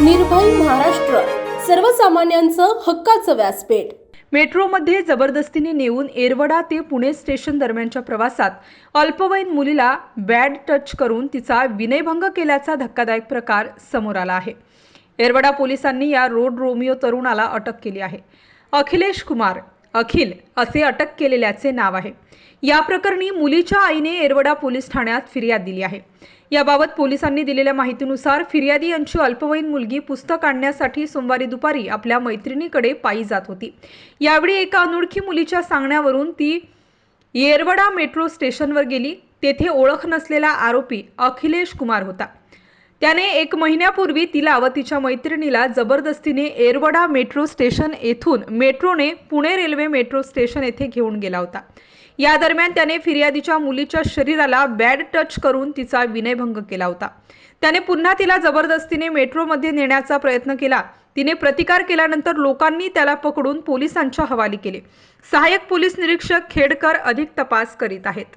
निर्भय महाराष्ट्र. सर्वसामान्यांचं हक्काचं व्यासपीठ. मेट्रोमध्ये जबरदस्तीने नेऊन एरवडा ते पुणे स्टेशन दरम्यानच्या प्रवासात अल्पवयीन मुलीला बॅड टच करून तिचा विनयभंग केल्याचा धक्कादायक प्रकार समोर आला आहे. एरवडा पोलिसांनी या रोड रोमिओ तरुणाला अटक केली आहे. अखिलेश कुमार अखिल असे अटक केलेल्याचे नाव आहे. या प्रकरणी मुलीच्या आईने एरवडा पोलीस ठाण्यात फिर्याद दिली आहे. याबाबत पोलिसांनी दिलेल्या माहितीनुसार फिर्यादी यांची अल्पवयीन मुलगी पुस्तक आणण्यासाठी सोमवारी दुपारी आपल्या मैत्रिणीकडे पायी जात होती. यावेळी एका अनोळखी मुलीच्या सांगण्यावरून ती येरवडा मेट्रो स्टेशनवर गेली. तेथे ओळख नसलेला आरोपी अखिलेश कुमार होता. त्याने एक महिन्यापूर्वी तिला व तिच्या मैत्रिणीला जबरदस्तीने एरवडा मेट्रो स्टेशन येथून मेट्रोने पुणे रेल्वे मेट्रो स्टेशन येथे घेऊन गेला होता. या दरम्यान त्याने फिर्यादीच्या मुलीच्या शरीराला बॅड टच करून तिचा विनयभंग केला होता. त्याने पुन्हा तिला जबरदस्तीने मेट्रोमध्ये नेण्याचा प्रयत्न केला. तिने प्रतिकार केल्यानंतर लोकांनी त्याला पकडून पोलिसांच्या हवाली केले. सहाय्यक पोलीस निरीक्षक खेडकर अधिक तपास करीत आहेत.